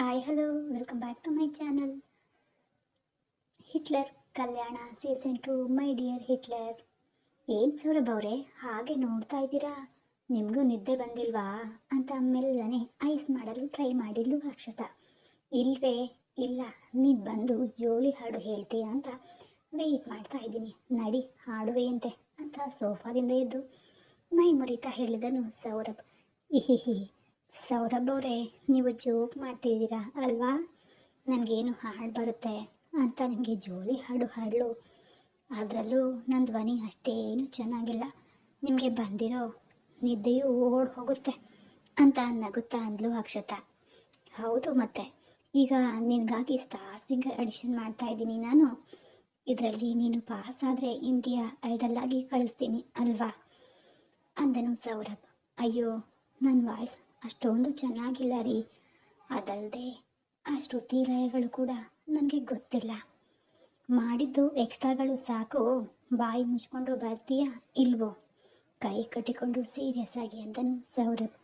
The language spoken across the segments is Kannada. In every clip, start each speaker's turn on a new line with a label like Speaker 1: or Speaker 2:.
Speaker 1: Hi hello welcome back to my channel Hitler Kalyana season two my dear Hitler ಏನು ಸೌರಭ್ ಅವರೇ? ಹಾಗೆ ನೋಡ್ತಾ ಇದ್ದೀರಾ? ನಿಮಗೂ ನಿದ್ದೆ ಬಂದಿಲ್ವಾ? ಅಂತ ಮೆಲ್ಲನೆ ಐಸ್ ಮಾಡಲು ಟ್ರೈ ಮಾಡಿದ್ಲು ಅಕ್ಷತ. ಇಲ್ವೇ? ಇಲ್ಲ. ನೀ ಬಂದು ಜೋಲಿ ಹಾಡು ಹೇಳ್ತೀಯ ಅಂತ ವೆಯ್ಟ್ ಮಾಡ್ತಾ ಇದ್ದೀನಿ. ನಡಿ ಹಾಡುವೆಯಂತೆ ಅಂತ ಸೋಫಾದಿಂದ ಎದ್ದು ಮೈ ಮುರಿತಾ ಹೇಳಿದನು ಸೌರಭ್. ಇಹಿಹಿ. ಸೌರಭ್ ಅವರೇ ನೀವು ಜೋಕ್ ಮಾಡ್ತಿದ್ದೀರಾ ಅಲ್ವಾ? ನನಗೇನು ಹಾಡು ಬರುತ್ತೆ ಅಂತ ನಿಮಗೆ ಜೋಲಿ ಹಾಡು ಹಾಡಲು. ಅದರಲ್ಲೂ ನನ್ನ ಧ್ವನಿ ಅಷ್ಟೇನು ಚೆನ್ನಾಗಿಲ್ಲ. ನಿಮಗೆ ಬಂದಿರೋ ನಿದ್ದೆಯೂ ಓಡ್ ಹೋಗುತ್ತೆ ಅಂತ ನಗುತ್ತಾ ಅಂದ್ಲು ಅಕ್ಷತಾ. ಹೌದು ಮತ್ತೆ. ಈಗ ನಿನಗಾಗಿ ಸ್ಟಾರ್ ಸಿಂಗರ್ ಅಡಿಷನ್ ಮಾಡ್ತಾ ಇದ್ದೀನಿ ನಾನು. ಇದರಲ್ಲಿ ನೀನು ಪಾಸ್ ಆದರೆ ಇಂಡಿಯಾ ಐಡಲ್ ಆಗಿ ಕಳಿಸ್ತೀನಿ ಅಲ್ವಾ? ಅಂದನು ಸೌರಭ್. ಅಯ್ಯೋ ನನ್ನ ವಾಯ್ಸ್ ಅಷ್ಟೊಂದು ಚೆನ್ನಾಗಿಲ್ಲ ರೀ. ಅದಲ್ಲದೆ ಆ ಶ್ರುತಿ ಲಯಗಳು ಕೂಡ ನನಗೆ ಗೊತ್ತಿಲ್ಲ. ಮಾಡಿದ್ದು ಎಕ್ಸ್ಟ್ರಾಗಳು ಸಾಕು? ಬಾಯಿ ಮುಚ್ಕೊಂಡು ಬರ್ತೀಯಾ ಇಲ್ವೋ? ಕೈ ಕಟ್ಟಿಕೊಂಡು ಸೀರಿಯಸ್ ಆಗಿ ಅಂತಲೂ ಸೌರಭ್.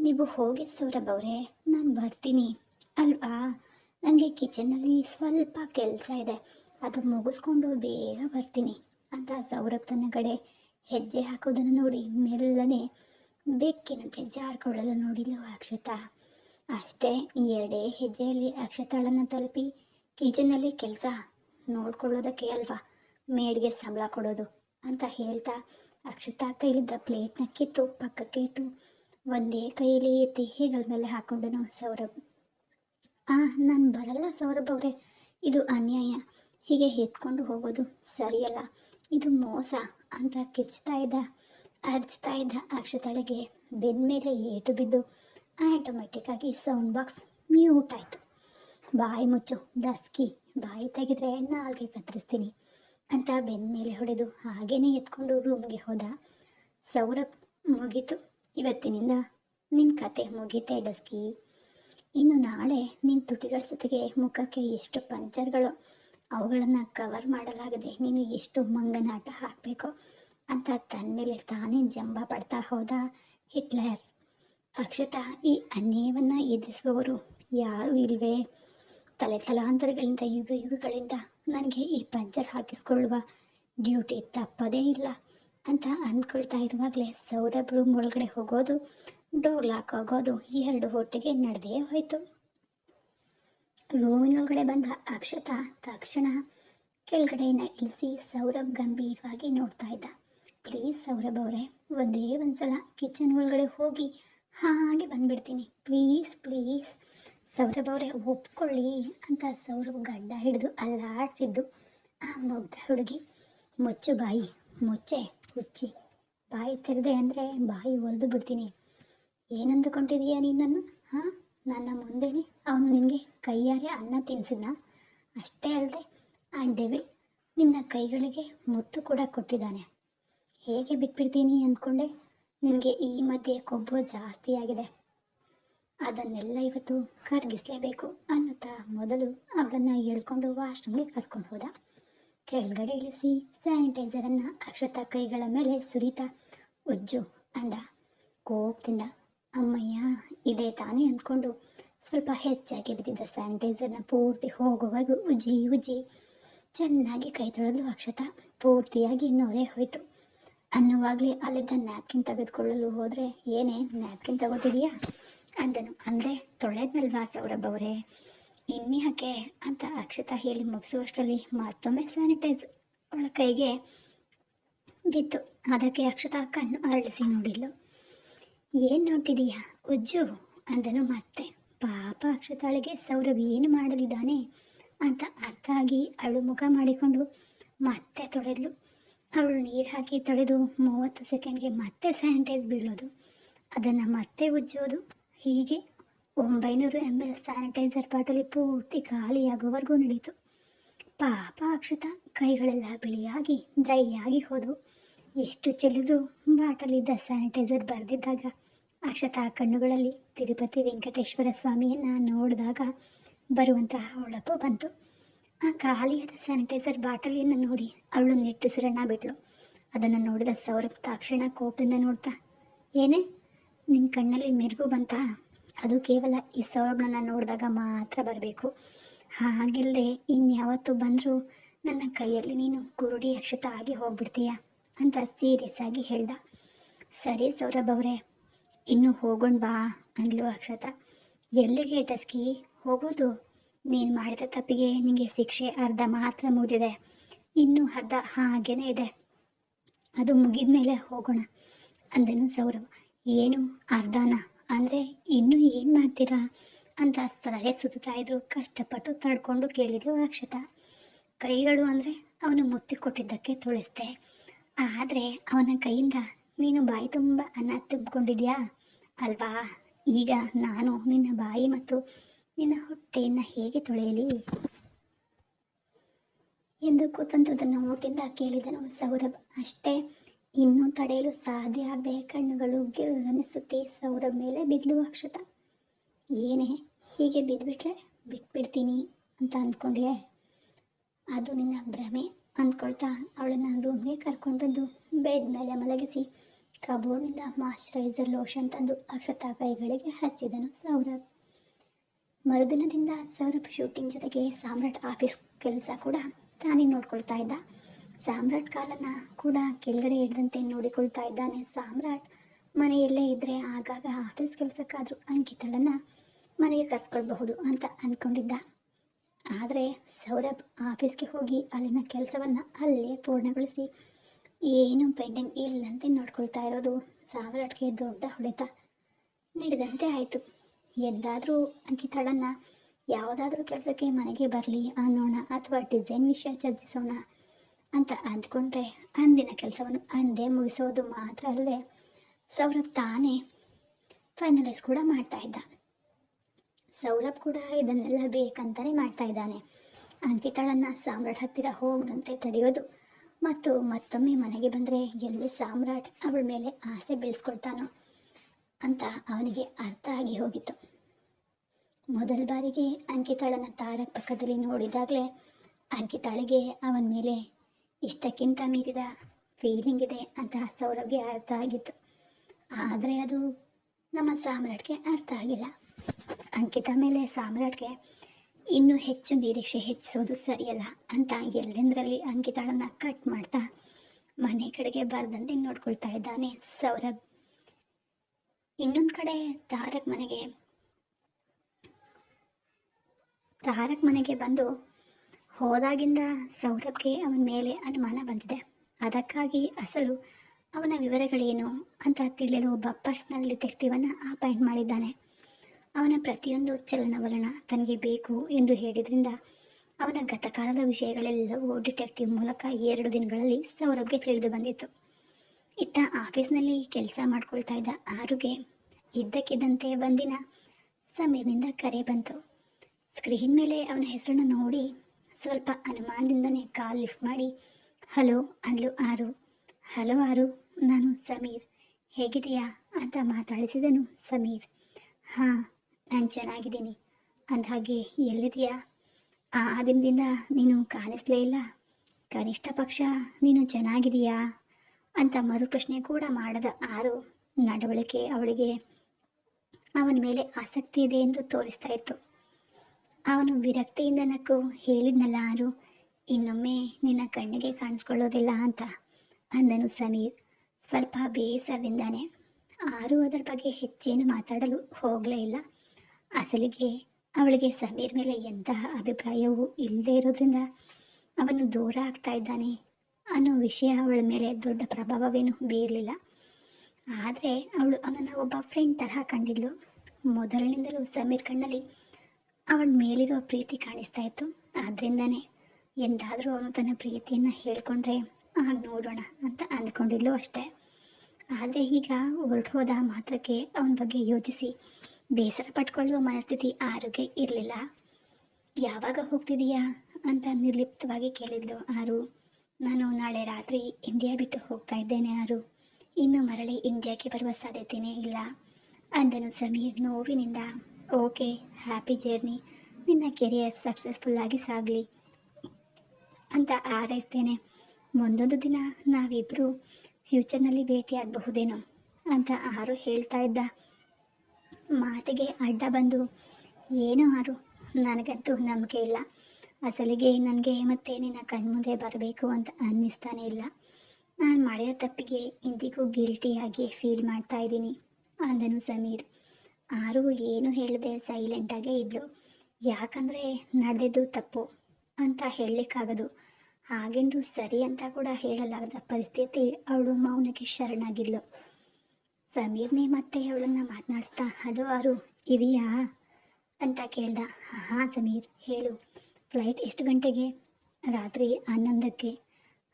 Speaker 1: ನೀವು ಹೋಗಿ ಸೌರಭ್ ಅವರೇ, ನಾನು ಬರ್ತೀನಿ. ಅಲ್ವಾ? ನನಗೆ ಕಿಚನಲ್ಲಿ ಸ್ವಲ್ಪ ಕೆಲಸ ಇದೆ. ಅದು ಮುಗಿಸ್ಕೊಂಡು ಬೇಗ ಬರ್ತೀನಿ ಅಂತ ಸೌರಭ್ ತನ್ನ ಕಡೆ ಹೆಜ್ಜೆ ಹಾಕೋದನ್ನು ನೋಡಿ ಮೆಲ್ಲನೆ ಬೆಕ್ಕಿನಂತೆ ಜಾರ್ಕೊಳ್ಳಲು ನೋಡಿಲು ಅಕ್ಷತಾ. ಅಷ್ಟೇ ಎರಡೇ ಹೆಜ್ಜೆಯಲ್ಲಿ ಅಕ್ಷತಾಳನ್ನು ತಲುಪಿ ಕಿಚನಲ್ಲಿ ಕೆಲಸ ನೋಡ್ಕೊಳ್ಳೋದಕ್ಕೆ ಅಲ್ವಾ? ಮೇಡ್ಗೆ ಸಂಬಳ ಕೊಡೋದು ಅಂತ ಹೇಳ್ತಾ ಅಕ್ಷತಾ ಕೈಲಿದ್ದ ಪ್ಲೇಟ್ನ ಕಿತ್ತು ಪಕ್ಕಕ್ಕೆ ಇಟ್ಟು ಒಂದೇ ಕೈಯಲ್ಲಿ ಎತ್ತಿ ಹೆಗಲ ಮೇಲೆ ಹಾಕೊಂಡನು ಸೌರಭ್. ಆ, ನಾನು ಬರಲ್ಲ ಸೌರಭ್ ಅವರೇ. ಇದು ಅನ್ಯಾಯ. ಹೀಗೆ ಎತ್ಕೊಂಡು ಹೋಗೋದು ಸರಿಯಲ್ಲ. ಇದು ಮೋಸ ಅಂತ ಕಿಚ್ತಾ ಇದ್ದ ಅರ್ಚ್ತಾ ಇದ್ದ ಅಕ್ಷತಾಳಿಗೆ ಬೆನ್ಮೇಲೆ ಏಟು ಬಿದ್ದು ಆಟೋಮೆಟಿಕ್ ಆಗಿ ಸೌಂಡ್ ಬಾಕ್ಸ್ ಮ್ಯೂಟ್ ಆಯಿತು. ಬಾಯಿ ಮುಚ್ಚು ಡಸ್ಕಿ ಬಾಯಿ ತೆಗೆದ್ರೆ ನಾಲ್ಗೆ ಕತ್ತರಿಸ್ತೀನಿ ಅಂತ ಬೆನ್ಮೇಲೆ ಹೊಡೆದು ಹಾಗೇನೆ ಎತ್ಕೊಂಡು ರೂಮ್ಗೆ ಹೋದ. ಸೌರಭ್ ಮುಗೀತು. ಇವತ್ತಿನಿಂದ ನಿನ್ನ ಕತೆ ಮುಗೀತೆ ಡಸ್ಕಿ ಇನ್ನು ನಾಳೆ ನಿನ್ನ ತುಟಿಗಳ ಜೊತೆಗೆ ಮುಖಕ್ಕೆ ಎಷ್ಟು ಪಂಚರ್ಗಳು ಅವುಗಳನ್ನು ಕವರ್ ಮಾಡಲಾಗದೆ ನೀನು ಎಷ್ಟು ಮಂಗನಾಟ ಹಾಕಬೇಕು ಅಂತ ತನ್ನಲ್ಲಿ ತಾನೇ ಜಂಬ ಪಡ್ತಾ ಹೋದ ಹಿಟ್ಲರ್. ಅಕ್ಷತಾ, ಈ ಅನ್ಯಾಯವನ್ನು ಎದುರಿಸುವವರು ಯಾರೂ ಇಲ್ವೇ? ತಲೆ ತಲಾಂತರಗಳಿಂದ, ಯುಗ ಯುಗಗಳಿಂದ ನನಗೆ ಈ ಪಂಚರ್ ಹಾಕಿಸ್ಕೊಳ್ಳುವ ಡ್ಯೂಟಿ ತಪ್ಪದೇ ಇಲ್ಲ ಅಂತ ಅಂದ್ಕೊಳ್ತಾ ಇರುವಾಗಲೇ ಸೌರಭ್ ರೂಮ್ ಒಳಗಡೆ ಹೋಗೋದು, ಡೋರ್ ಲಾಕ್ ಆಗೋದು ಎರಡು ಹೊಟ್ಟೆಗೆ ನಡೆದೇ ಹೋಯಿತು. ರೂಮಿನೊಳಗಡೆ ಬಂದ ಅಕ್ಷತಾ ತಕ್ಷಣ ಕೆಳಗಡೆಯನ್ನು ಇಳಿಸಿ ಸೌರಭ್ ಗಂಭೀರವಾಗಿ ನೋಡ್ತಾ ಇದ್ದ. ಪ್ಲೀಸ್ ಸೌರಭ್ ಅವರೇ, ಒಂದೇ ಒಂದ್ಸಲ ಕಿಚನ್ ಒಳಗಡೆ ಹೋಗಿ ಹಾಗೆ ಬಂದ್ಬಿಡ್ತೀನಿ. ಪ್ಲೀಸ್ ಪ್ಲೀಸ್ ಸೌರಭ್ ಅವರೇ, ಒಪ್ಕೊಳ್ಳಿ ಅಂತ ಸೌರಭ್ ಗಡ್ಡ ಹಿಡಿದು ಅಲ್ಲಾಡ್ಸಿದ್ದು ಆ ಮುಗ್ಧ ಹುಡುಗಿ. ಮುಚ್ಚು ಬಾಯಿ, ಮುಚ್ಚೆ, ಹುಚ್ಚಿ. ಬಾಯಿ ತೆರೆದೆ ಅಂದರೆ ಬಾಯಿ ಒಲ್ದು ಬಿಡ್ತೀನಿ. ಏನಂದುಕೊಂಡಿದೀಯ ನೀನನ್ನು ಹಾಂ, ನನ್ನ ಮುಂದೆನೆ ಅವನು ನಿನಗೆ ಕೈಯಾರೆ ಅನ್ನ ತಿನ್ನಿಸಿದ ಅಷ್ಟೇ ಅಲ್ಲದೆ ಆ ಡೆವಿಲ್ ನಿನ್ನ ಕೈಗಳಿಗೆ ಮುತ್ತು ಕೂಡ ಕೊಟ್ಟಿದ್ದಾನೆ. ಹೇಗೆ ಬಿಟ್ಬಿಡ್ತೀನಿ ಅಂದ್ಕೊಂಡೆ. ನಿನಗೆ ಈ ಮಧ್ಯೆ ಕೊಬ್ಬು ಜಾಸ್ತಿ ಆಗಿದೆ. ಅದನ್ನೆಲ್ಲ ಇವತ್ತು ಕರಗಿಸ್ಲೇಬೇಕು ಅನ್ನುತ್ತಾ ಮೊದಲು ಅವಳನ್ನು ಎಳ್ಕೊಂಡು ವಾಶ್ರೂಮ್ಗೆ ಕರ್ಕೊಂಡು ಹೋದ. ಕೆಳಗಡೆ ಇಳಿಸಿ ಸ್ಯಾನಿಟೈಸರನ್ನು ಅಕ್ಷತಾ ಕೈಗಳ ಮೇಲೆ ಸುರಿತ, ಉಜ್ಜು ಅಂದ. ಕೋಪದಿಂದ, ಅಮ್ಮಯ್ಯ, ಇದೇ ತಾನೇ ಅಂದ್ಕೊಂಡು ಸ್ವಲ್ಪ ಹೆಚ್ಚಾಗಿ ಬಿದ್ದಿದ್ದ ಸ್ಯಾನಿಟೈಸರ್ನ ಪೂರ್ತಿ ಹೋಗುವವರೆಗೂ ಉಜ್ಜಿ ಉಜ್ಜಿ ಚೆನ್ನಾಗಿ ಕೈ ತೊಳೆದು ಅಕ್ಷತಾ ಪೂರ್ತಿಯಾಗಿ ನೊರೆ ಹೋಯಿತು. ಅನ್ನುವಾಗಲೇ ಅಲ್ಲಿದ್ದ ನ್ಯಾಪ್ಕಿನ್ ತೆಗೆದುಕೊಳ್ಳಲು ಹೋದರೆ, ಏನೇ ನ್ಯಾಪ್ಕಿನ್ ತಗೋತಿದೀಯಾ? ಅಂದನು. ಅಂದರೆ ತೊಳೆದ್ನಲ್ವಾ ಸೌರಭ್ ಇನ್ನಿ ಹಾಕೆ ಅಂತ ಅಕ್ಷತಾ ಹೇಳಿ ಮುಗಿಸುವಷ್ಟರಲ್ಲಿ ಮತ್ತೊಮ್ಮೆ ಸ್ಯಾನಿಟೈಸ್ ಅವಳ ಕೈಗೆ ಬಿತ್ತು. ಅದಕ್ಕೆ ಅಕ್ಷತಾ ಕಣ್ಣು ಅರಳಿಸಿ ನೋಡಿದ್ಲು. ಏನು ನೋಡ್ತಿದೀಯಾ? ಉಜ್ಜು, ಅಂದನು ಮತ್ತೆ. ಪಾಪ ಅಕ್ಷತಾಳಿಗೆ ಸೌರಭ್ ಏನು ಮಾಡಲಿದ್ದಾನೆ ಅಂತ ಅರ್ಥ ಆಗಿ ಅಳುಮುಖ ಮಾಡಿಕೊಂಡು ಮತ್ತೆ ತೊಳೆದ್ಲು. ಅವಳು ನೀರು ಹಾಕಿ ತೊಳೆದು ಮೂವತ್ತು ಸೆಕೆಂಡ್ಗೆ ಮತ್ತೆ ಸ್ಯಾನಿಟೈಸ್ ಬೀಳೋದು. ಅದನ್ನು ಮತ್ತೆ ಉಜ್ಜೋದು. ಹೀಗೆ ಒಂಬೈನೂರು ಎಂ ಎಲ್ ಸ್ಯಾನಿಟೈಸರ್ ಬಾಟಲಿ ಪೂರ್ತಿ ಖಾಲಿಯಾಗುವವರೆಗೂ ನಡೀತು. ಪಾಪ ಅಕ್ಷತ ಕೈಗಳೆಲ್ಲ ಬಿಳಿಯಾಗಿ ಡ್ರೈ ಆಗಿ ಹೋದವು. ಎಷ್ಟು ಚೆಲ್ಲಿದ್ರೂ ಬಾಟಲಿದ್ದ ಸ್ಯಾನಿಟೈಸರ್ ಬರೆದಿದ್ದಾಗ ಅಕ್ಷತಾ ಕಣ್ಣುಗಳಲ್ಲಿ ತಿರುಪತಿ ವೆಂಕಟೇಶ್ವರ ಸ್ವಾಮಿಯನ್ನು ನೋಡಿದಾಗ ಬರುವಂತಹ ಹೊಳಪು ಬಂತು. ಆ ಖಾಲಿಯಾದ ಸ್ಯಾನಿಟೈಸರ್ ಬಾಟಲಿಯನ್ನು ನೋಡಿ ಅವಳು ನಿಟ್ಟುಸಿರನ್ನ ಬಿಟ್ಲು. ಅದನ್ನು ನೋಡಿದ ಸೌರಭ್ ತಕ್ಷಣ ಕೋಪದಿಂದ ನೋಡ್ತಾ, ಏನೇ ನಿನ್ನ ಕಣ್ಣಲ್ಲಿ ಮೆರುಗು ಬಂತಾ? ಅದು ಕೇವಲ ಈ ಸೌರಭ್ನ ನೋಡಿದಾಗ ಮಾತ್ರ ಬರಬೇಕು. ಹಾಗಿಲ್ಲದೆ ಇನ್ಯಾವತ್ತು ಬಂದರೂ ನನ್ನ ಕೈಯಲ್ಲಿ ನೀನು ಕುರುಡಿ ಅಕ್ಷತ ಆಗಿ ಹೋಗ್ಬಿಡ್ತೀಯ? ಅಂತ ಸೀರಿಯಸ್ ಆಗಿ ಹೇಳ್ದ. ಸರಿ ಸೌರಭ್ ಅವರೇ, ಇನ್ನು ಹೋಗೋಣ ಬಾ, ಅಂದ್ಲು ಅಕ್ಷತ. ಎಲ್ಲಿಗೆ ಟಸ್ಕಿ? ಹೋಗೋದು? ನೀನು ಮಾಡಿದ ತಪ್ಪಿಗೆ ನಿಮಗೆ ಶಿಕ್ಷೆ ಅರ್ಧ ಮಾತ್ರ ಮುಗಿದಿದೆ ಇನ್ನೂ ಅರ್ಧ ಹಾಗೇನೇ ಇದೆ. ಅದು ಮುಗಿದ ಮೇಲೆ ಹೋಗೋಣ ಅಂದನು ಸೌರವ್. ಏನು ಅರ್ಧನ? ಅಂದರೆ ಇನ್ನೂ ಏನು ಮಾಡ್ತೀರಾ? ಅಂತ ಸಲಹೆ ಸುತ್ತಾ ಇದ್ರು. ಕಷ್ಟಪಟ್ಟು ತಡ್ಕೊಂಡು ಕೇಳಿದ್ರು ಅಕ್ಷತಾ. ಕೈಗಳು ಅಂದರೆ ಅವನು ಮುತ್ತಿ ಕೊಟ್ಟಿದ್ದಕ್ಕೆ ತುಳಿಸ್ದೆ. ಆದರೆ ಅವನ ಕೈಯಿಂದ ನೀನು ಬಾಯಿ ತುಂಬ ಅನ್ನ ತುಂಬಿಕೊಂಡಿದ್ಯಾ? ಅಲ್ವಾ? ಈಗ ನಾನು ನಿನ್ನ ಬಾಯಿ ಮತ್ತು ನಿನ್ನ ಹೊಟ್ಟೆಯನ್ನು ಹೇಗೆ ತೊಳೆಯಲಿ? ಎಂದು ಕುತಂತ್ರದನ್ನು ಊಟದಿಂದ ಕೇಳಿದನು ಸೌರಭ್. ಅಷ್ಟೇ, ಇನ್ನೂ ತಡೆಯಲು ಸಾಧ್ಯ ಆಗದೆ ಕಣ್ಣುಗಳು ಗಿರುಗನೆ ಸುತ್ತಿ ಸೌರಭ್ ಮೇಲೆ ಬಿದ್ದಲು ಅಕ್ಷತ. ಏನೇ, ಹೀಗೆ ಬಿದ್ದುಬಿಟ್ರೆ ಬಿಟ್ಬಿಡ್ತೀನಿ ಅಂತ ಅಂದ್ಕೊಂಡೆ ಅದು ನಿನ್ನ ಭ್ರಮೆ ಅಂದ್ಕೊಳ್ತಾ ಅವಳನ್ನ ರೂಮ್ಗೆ ಕರ್ಕೊಂಡು ಬಂದು ಬೆಡ್ ಮೇಲೆ ಮಲಗಿಸಿ ಕಬೋರ್ಡ್ನಿಂದ ಮಾಯಿಶ್ಚರೈಸರ್ ಲೋಷನ್ ತಂದು ಅಕ್ಷತಾ ಕೈಗಳಿಗೆ ಹಚ್ಚಿದನು ಸೌರಭ್. ಮರುದಿನದಿಂದ ಸೌರಭ್ ಶೂಟಿಂಗ್ ಜೊತೆಗೆ ಸಾಮ್ರಾಟ್ ಆಫೀಸ್ ಕೆಲಸ ಕೂಡ ತಾನೇ ನೋಡ್ಕೊಳ್ತಾ ಇದ್ದ. ಸಾಮ್ರಾಟ್ ಕಾಲನ್ನ ಕೂಡ ಕೆಳಗಡೆ ಹಿಡ್ದಂತೆ ನೋಡಿಕೊಳ್ತಾ ಇದ್ದಾನೆ ಸಾಮ್ರಾಟ್. ಮನೆಯಲ್ಲೇ ಇದ್ದರೆ ಆಗಾಗ ಆಫೀಸ್ ಕೆಲಸಕ್ಕಾದರೂ ಅಂಕಿತಳನ್ನು ಮನೆಗೆ ಕರ್ಸ್ಕೊಳ್ಬಹುದು ಅಂತ ಅಂದ್ಕೊಂಡಿದ್ದ ಆದರೆ ಸೌರಭ್ ಆಫೀಸ್ಗೆ ಹೋಗಿ ಅಲ್ಲಿನ ಕೆಲಸವನ್ನು ಅಲ್ಲೇ ಪೂರ್ಣಗೊಳಿಸಿ ಏನು ಪೆಂಡಿಂಗ್ ಇಲ್ಲಂತೆ ನೋಡ್ಕೊಳ್ತಾ ಇರೋದು ಸಾಮ್ರಾಟ್ಗೆ ದೊಡ್ಡ ಹೊಡೆತ. ನಡೆದಂತೆ ಆಯಿತು. ಎಂದಾದರೂ ಅಂಕಿತಾಳನ್ನ ಯಾವುದಾದ್ರೂ ಕೆಲಸಕ್ಕೆ ಮನೆಗೆ ಬರಲಿ ಅನ್ನೋಣ ಅಥವಾ ಡಿಸೈನ್ ವಿಷಯ ಚರ್ಚಿಸೋಣ ಅಂತ ಅಂದ್ಕೊಂಡ್ರೆ ಅಂದಿನ ಕೆಲಸವನ್ನು ಅಂದೇ ಮುಗಿಸೋದು ಮಾತ್ರ ಅಲ್ಲದೆ ಸೌರಭ್ ತಾನೇ ಫೈನಲೈಸ್ ಕೂಡ ಮಾಡ್ತಾ ಇದ್ದ. ಸೌರಭ್ ಕೂಡ ಇದನ್ನೆಲ್ಲ ಬೇಕಂತಾನೆ ಮಾಡ್ತಾ ಇದ್ದಾನೆ. ಅಂಕಿತಾಳನ್ನು ಸಾಮ್ರಾಟ್ ಹತ್ತಿರ ಹೋಗದಂತೆ ತಡೆಯೋದು ಮತ್ತು ಮತ್ತೊಮ್ಮೆ ಮನೆಗೆ ಬಂದರೆ ಎಲ್ಲಿ ಸಾಮ್ರಾಟ್ ಅವಳ ಮೇಲೆ ಆಸೆ ಬೆಳೆಸ್ಕೊಳ್ತಾನೋ ಅಂತ ಅವನಿಗೆ ಅರ್ಥ ಆಗಿ ಹೋಗಿತ್ತು. ಮೊದಲ ಬಾರಿಗೆ ಅಂಕಿತಾಳನ ತಾರಕ್ ಪಕ್ಕದಲ್ಲಿ ನೋಡಿದಾಗಲೇ ಅಂಕಿತಾಳಿಗೆ ಅವನ ಮೇಲೆ ಇಷ್ಟಕ್ಕಿಂತ ಮೀರಿದ ಫೀಲಿಂಗ್ ಇದೆ ಅಂತ ಸೌರಭ್ಗೆ ಅರ್ಥ ಆಗಿತ್ತು. ಆದರೆ ಅದು ನಮ್ಮ ಸಾಮ್ರಾಟ್ಗೆ ಅರ್ಥ ಆಗಿಲ್ಲ. ಅಂಕಿತ ಮೇಲೆ ಸಾಮ್ರಾಟ್ಗೆ ಇನ್ನೂ ಹೆಚ್ಚು ನಿರೀಕ್ಷೆ ಹೆಚ್ಚಿಸೋದು ಸರಿಯಲ್ಲ ಅಂತ ಎಲ್ಲೆಂದರಲ್ಲಿ ಅಂಕಿತಾಳನ್ನು ಕಟ್ ಮಾಡ್ತಾ ಮನೆ ಕಡೆಗೆ ಬಾರದಂತೆ ನೋಡ್ಕೊಳ್ತಾ ಇದ್ದಾನೆ ಸೌರಭ್ ಇನ್ನೊಂದು ಕಡೆ ತಾರಕ್ ಮನೆಗೆ ತಾರಕ್ ಮನೆಗೆ ಬಂದು ಹೋದಾಗಿಂದ ಸೌರಭ್ಗೆ ಅವನ ಮೇಲೆ ಅನುಮಾನ ಬಂದಿದೆ. ಅದಕ್ಕಾಗಿ ಅಸಲು ಅವನ ವಿವರಗಳೇನು ಅಂತ ತಿಳಿಯಲು ಒಬ್ಬ ಪರ್ಸ್ನಲ್ ಡಿಟೆಕ್ಟಿವನ್ನು ಅಪಾಯಿಂಟ್ ಮಾಡಿದ್ದಾನೆ. ಅವನ ಪ್ರತಿಯೊಂದು ಚಲನವಲನ ತನಗೆ ಬೇಕು ಎಂದು ಹೇಳಿದ್ರಿಂದ ಅವನ ಗತಕಾಲದ ವಿಷಯಗಳೆಲ್ಲವೂ ಡಿಟೆಕ್ಟಿವ್ ಮೂಲಕ ಎರಡು ದಿನಗಳಲ್ಲಿ ಸೌರಭ್ಗೆ ತಿಳಿದು ಬಂದಿತ್ತು. ಇತ್ತ ಆಫೀಸ್ನಲ್ಲಿ ಕೆಲಸ ಮಾಡ್ಕೊಳ್ತಾ ಇದ್ದ ಆರುಗೆ ಇದ್ದಕ್ಕಿದ್ದಂತೆ ಒಂದಿನ ಸಮೀರ್ನಿಂದ ಕರೆ ಬಂತು. ಸ್ಕ್ರೀನ್ ಮೇಲೆ ಅವನ ಹೆಸರನ್ನು ನೋಡಿ ಸ್ವಲ್ಪ ಅನುಮಾನದಿಂದನೇ ಕಾಲ್ ಲಿಫ್ಟ್ ಮಾಡಿ, ಹಲೋ, ಅಂದ್ಲು ಆರು. ಹಲೋ ಆರು, ನಾನು ಸಮೀರ್. ಹೇಗಿದೆಯಾ ಅಂತ ಮಾತಾಡಿಸಿದನು ಸಮೀರ್. ಹಾಂ, ನಾನು ಚೆನ್ನಾಗಿದ್ದೀನಿ. ಅಂದಹಾಗೆ ಎಲ್ಲಿದೆಯಾ ಆ ದಿನದಿಂದ ನೀನು ಕಾಣಿಸ್ಲೇ ಇಲ್ಲ. ಕನಿಷ್ಠ ಪಕ್ಷ ನೀನು ಚೆನ್ನಾಗಿದೆಯಾ ಅಂತ ಮರುಪ್ರಶ್ನೆ ಕೂಡ ಮಾಡದ. ಆರು, ನಡವಳಿಕೆ ಅವಳಿಗೆ ಅವನ ಮೇಲೆ ಆಸಕ್ತಿ ಇದೆ ಎಂದು ತೋರಿಸ್ತಾ ಇತ್ತು. ಅವನು ವಿರಕ್ತಿಯಿಂದ ನಕ್ಕು ಹೇಳಿದ್ನಲ್ಲ ಆರು, ಇನ್ನೊಮ್ಮೆ ನಿನ್ನ ಕಣ್ಣಿಗೆ ಕಾಣಿಸ್ಕೊಳ್ಳೋದಿಲ್ಲ ಅಂತ ಅಂದನು ಸಮೀರ್. ಸ್ವಲ್ಪ ಬೇಸರದಿಂದಾನೆ. ಆರು ಅದರ ಬಗ್ಗೆ ಹೆಚ್ಚೇನು ಮಾತಾಡಲು ಹೋಗಲೇ ಇಲ್ಲ. ಅಸಲಿಗೆ ಅವಳಿಗೆ ಸಮೀರ್ ಮೇಲೆ ಎಂತಹ ಅಭಿಪ್ರಾಯವೂ ಇಲ್ಲದೆ ಇರೋದ್ರಿಂದ ಅವನು ದೂರ ಆಗ್ತಾ ಇದ್ದಾನೆ. ಅನ್ನೋ ವಿಷಯ ಅವಳ ಮೇಲೆ ದೊಡ್ಡ ಪ್ರಭಾವವೇನು ಬೀರಲಿಲ್ಲ. ಆದರೆ ಅವಳು ಅವನ ಒಬ್ಬ ಫ್ರೆಂಡ್ ತರಹ ಕಂಡಿದ್ಲು. ಮೊದಲಿನಿಂದಲೂ ಸಮೀರ್ ಕಣ್ಣಲ್ಲಿ ಅವಳ ಮೇಲಿರೋ ಪ್ರೀತಿ ಕಾಣಿಸ್ತಾ ಇತ್ತು. ಆದ್ದರಿಂದನೇ ಎಂದಾದರೂ ಅವನು ತನ್ನ ಪ್ರೀತಿಯನ್ನು ಹೇಳ್ಕೊಂಡ್ರೆ ಆಗ ನೋಡೋಣ ಅಂತ ಅಂದ್ಕೊಂಡಿದ್ಲು ಅಷ್ಟೇ. ಆದರೆ ಈಗ ಹೊರಟು ಹೋದ ಮಾತ್ರಕ್ಕೆ ಅವನ ಬಗ್ಗೆ ಯೋಚಿಸಿ ಬೇಸರ ಪಟ್ಕೊಳ್ಳುವ ಮನಸ್ಥಿತಿ ಆರೋಗ್ಯ ಇರಲಿಲ್ಲ. ಯಾವಾಗ ಹೋಗ್ತಿದೀಯಾ ಅಂತ ನಿರ್ಲಿಪ್ತವಾಗಿ ಕೇಳಿದ್ಲು ಆರು. ನಾನು ನಾಳೆ ರಾತ್ರಿ ಇಂಡಿಯಾ ಬಿಟ್ಟು ಹೋಗ್ತಾ ಇದ್ದೇನೆ ಯಾರು ಇನ್ನು ಮರಳಿ ಇಂಡಿಯಾಕ್ಕೆ ಬರುವ ಸಾಧ್ಯತೆಯೇ ಇಲ್ಲ. ಅಂದನು ಸಮೀರ್ ನೋವಿನಿಂದ. ಓಕೆ ಹ್ಯಾಪಿ ಜರ್ನಿ ನಿನ್ನ ಕೆರಿಯರ್ ಸಕ್ಸಸ್ಫುಲ್ಲಾಗಿ ಸಾಗಲಿ ಅಂತ ಹಾರೈಸ್ತೇನೆ. ಮುಂದೊಂದು ದಿನ ನಾವಿಬ್ಬರು ಫ್ಯೂಚರ್ನಲ್ಲಿ ಭೇಟಿಯಾಗಬಹುದೇನೋ ಅಂತ ಆರು ಹೇಳ್ತಾ ಇದ್ದ. ಮಾತಿಗೆ ಅಡ್ಡ ಬಂದು, ಏನು ಆರು? ನನಗಂತೂ ನಂಬಿಕೆ ಇಲ್ಲ. ಅಸಲಿಗೆ ನನಗೆ ಮತ್ತೆ ನಿನ್ನ ಕಣ್ಮುಂದೆ ಬರಬೇಕು ಅಂತ ಅನ್ನಿಸ್ತಾನೆ ಇಲ್ಲ. ನಾನು ಮಾಡಿದ ತಪ್ಪಿಗೆ ಇಂದಿಗೂ ಗಿಲ್ಟಿಯಾಗಿ ಫೀಲ್ ಮಾಡ್ತಾ ಇದ್ದೀನಿ, ಅಂದನು ಸಮೀರ್. ಆರು ಏನು ಹೇಳದೆ ಸೈಲೆಂಟಾಗೇ ಇದ್ಲು. ಯಾಕಂದರೆ ನಡೆದಿದ್ದು ತಪ್ಪು ಅಂತ ಹೇಳಲಿಕ್ಕಾಗದು. ಹಾಗೆಂದು ಸರಿ ಅಂತ ಕೂಡ ಹೇಳಲಾಗದ ಪರಿಸ್ಥಿತಿ ಅವಳು ಮೌನಕ್ಕೆ ಶರಣಾಗಿದ್ಲು. ಸಮೀರ್ನೇ ಮತ್ತೆ ಅವಳನ್ನು ಮಾತನಾಡಿಸ್ತಾ, ಹಲೋ ಆರು, ಇದೆಯಾ? ಅಂತ ಕೇಳ್ದ. ಹಾಂ ಸಮೀರ್, ಹೇಳು. ಫ್ಲೈಟ್ ಎಷ್ಟು ಗಂಟೆಗೆ? ರಾತ್ರಿ ಹನ್ನೊಂದಕ್ಕೆ.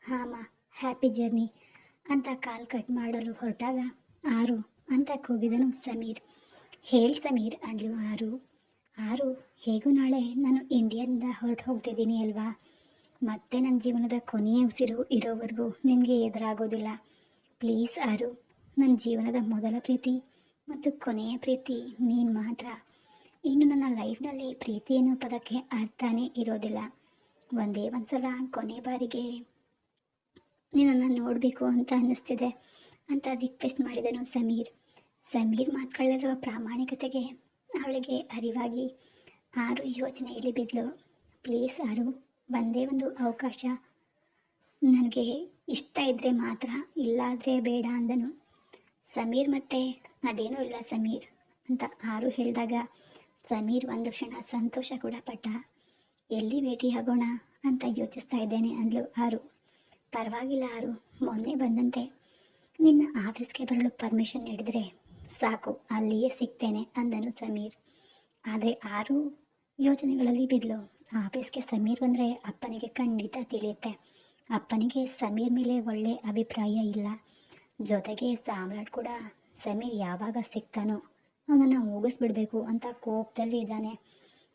Speaker 1: ಹಾಂ ಹ್ಯಾಪಿ ಜರ್ನಿ ಅಂತ ಕಾಲ್ ಕಟ್ ಮಾಡಲು ಹೊರಟಾಗ, ಆರು ಅಂತ ಕೂಗಿದನು ಸಮೀರ್. ಹೇಳಿ ಸಮೀರ್ ಅಂದ್ಲು ಆರು. ಆರು, ಹೇಗೂ ನಾಳೆ? ನಾನು ಇಂಡಿಯಾದಿಂದ ಹೊರಟು ಹೋಗ್ತಿದ್ದೀನಿ ಅಲ್ವಾ? ಮತ್ತೆ ನನ್ನ ಜೀವನದ ಕೊನೆಯ ಉಸಿರು ಇರೋವರೆಗೂ ನಿನಗೆ ಎದುರಾಗೋದಿಲ್ಲ. ಪ್ಲೀಸ್ ಆರು ನನ್ನ ಜೀವನದ ಮೊದಲ ಪ್ರೀತಿ ಮತ್ತು ಕೊನೆಯ ಪ್ರೀತಿ ನೀನು ಮಾತ್ರ. ಇನ್ನು ನನ್ನ ಲೈಫ್ನಲ್ಲಿ ಪ್ರೀತಿ ಅನ್ನೋ ಪದಕ್ಕೆ ಅರ್ಥನೇ ಇರೋದಿಲ್ಲ. ಒಂದೇ ಒಂದು ಸಲ ಕೊನೆ ಬಾರಿಗೆ ನಿನ್ನನ್ನು ನೋಡಬೇಕು ಅಂತ ಅನ್ನಿಸ್ತಿದೆ ಅಂತ ರಿಕ್ವೆಸ್ಟ್ ಮಾಡಿದನು ಸಮೀರ್. ಸಮೀರ್ ಮಾತುಗಳಲ್ಲಿರುವ ಪ್ರಾಮಾಣಿಕತೆಗೆ ಅವಳಿಗೆ ಅರಿವಾಗಿ ಆರು ಯೋಚನೆಯಲ್ಲಿ ಬಿದ್ದಳು ಪ್ಲೀಸ್ ಆರು, ಒಂದೇ ಒಂದು ಅವಕಾಶ. ನನಗೆ ಇಷ್ಟ ಇದ್ದರೆ ಮಾತ್ರ, ಇಲ್ಲಾದರೆ ಬೇಡ ಅಂದನು. ಸಮೀರ್ ಮತ್ತೆ, ಅದೇನೂ ಇಲ್ಲ ಸಮೀರ್ ಅಂತ ಆರು ಹೇಳಿದಾಗ ಸಮೀರ್ ಒಂದು ಕ್ಷಣ ಸಂತೋಷ ಕೂಡ ಪಟ್ಟ. ಎಲ್ಲಿ ಭೇಟಿಯಾಗೋಣ ಅಂತ ಯೋಚಿಸ್ತಾ ಇದ್ದೇನೆ ಅಂದ್ಲು ಆರು. ಪರವಾಗಿಲ್ಲ ಆರು, ಮೊನ್ನೆ ಬಂದಂತೆ. ನಿನ್ನ ಆಫೀಸ್ಗೆ ಬರಲು ಪರ್ಮಿಷನ್ ನೀಡಿದರೆ ಸಾಕು, ಅಲ್ಲಿಯೇ ಸಿಗ್ತೇನೆ ಅಂದನು ಸಮೀರ್. ಆದರೆ ಆರು ಯೋಚನೆಗಳಲ್ಲಿ ಬಿದ್ಲು. ಆಫೀಸ್ಗೆ ಸಮೀರ್ ಬಂದರೆ ಅಪ್ಪನಿಗೆ ಖಂಡಿತ ತಿಳಿಯುತ್ತೆ. ಅಪ್ಪನಿಗೆ ಸಮೀರ್ ಮೇಲೆ ಒಳ್ಳೆ ಅಭಿಪ್ರಾಯ ಇಲ್ಲ. ಜೊತೆಗೆ ಸಾಮ್ರಾಟ್ ಕೂಡ ಸಮೀರ್ ಯಾವಾಗ ಸಿಗ್ತಾನೋ ಅವನನ್ನು ಹೋಗಿಸ್ಬಿಡ್ಬೇಕು ಅಂತ ಕೋಪದಲ್ಲಿ ಇದ್ದಾನೆ.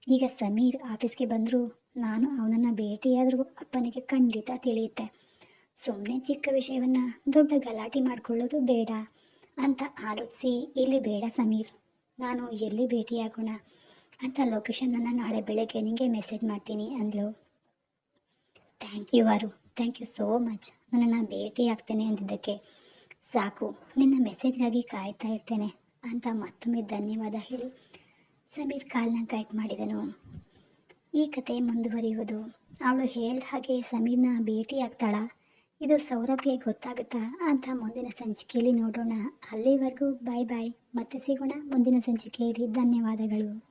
Speaker 1: ಈಗ ಸಮೀರ್ ಆಫೀಸ್ಗೆ ಬಂದರೂ ನಾನು ಅವನನ್ನು ಭೇಟಿಯಾದರೂ ಅಪ್ಪನಿಗೆ ಖಂಡಿತ ತಿಳಿಯುತ್ತೆ. ಸುಮ್ಮನೆ ಚಿಕ್ಕ ವಿಷಯವನ್ನು ದೊಡ್ಡ ಗಲಾಟೆ ಮಾಡಿಕೊಳ್ಳೋದು ಬೇಡ ಅಂತ ಆಲೋಚಿಸಿ, ಇಲ್ಲಿ ಬೇಡ ಸಮೀರ್, ನಾನು ಎಲ್ಲಿ ಭೇಟಿಯಾಗೋಣ ಅಂತ ಲೊಕೇಶನನ್ನು ನಾಳೆ ಬೆಳಗ್ಗೆ ನಿಮಗೆ ಮೆಸೇಜ್ ಮಾಡ್ತೀನಿ ಅಂದಳು ಥ್ಯಾಂಕ್ ಯು ಆರು ಥ್ಯಾಂಕ್ ಯು ಸೋ ಮಚ್, ನನ್ನನ್ನು ಭೇಟಿ ಆಗ್ತೇನೆ ಅಂದಿದ್ದಕ್ಕೆ. ಸಾಕು, ನಿನ್ನ ಮೆಸೇಜ್ಗಾಗಿ ಕಾಯ್ತಾ ಇರ್ತೇನೆ. ಅಂತ ಮತ್ತೊಮ್ಮೆ ಧನ್ಯವಾದ ಹೇಳಿ ಸಮೀರ್ ಕಾಲ್ನ ಕಟ್ ಮಾಡಿದನು. ಈ ಕತೆ ಮುಂದುವರಿಯುವುದು. ಅವಳು ಹೇಳ್ದ ಹಾಗೆ ಸಮೀರ್ನ ಭೇಟಿಯಾಗ್ತಾಳ ಇದು ಸೌರಭ್ಗೆ ಗೊತ್ತಾಗುತ್ತಾ? ಅಂತ ಮುಂದಿನ ಸಂಚಿಕೆಯಲ್ಲಿ ನೋಡೋಣ. ಅಲ್ಲಿವರೆಗೂ ಬಾಯ್ ಬಾಯ್ ಮತ್ತೆ ಸಿಗೋಣ ಮುಂದಿನ ಸಂಚಿಕೆಯಲ್ಲಿ. ಧನ್ಯವಾದಗಳು.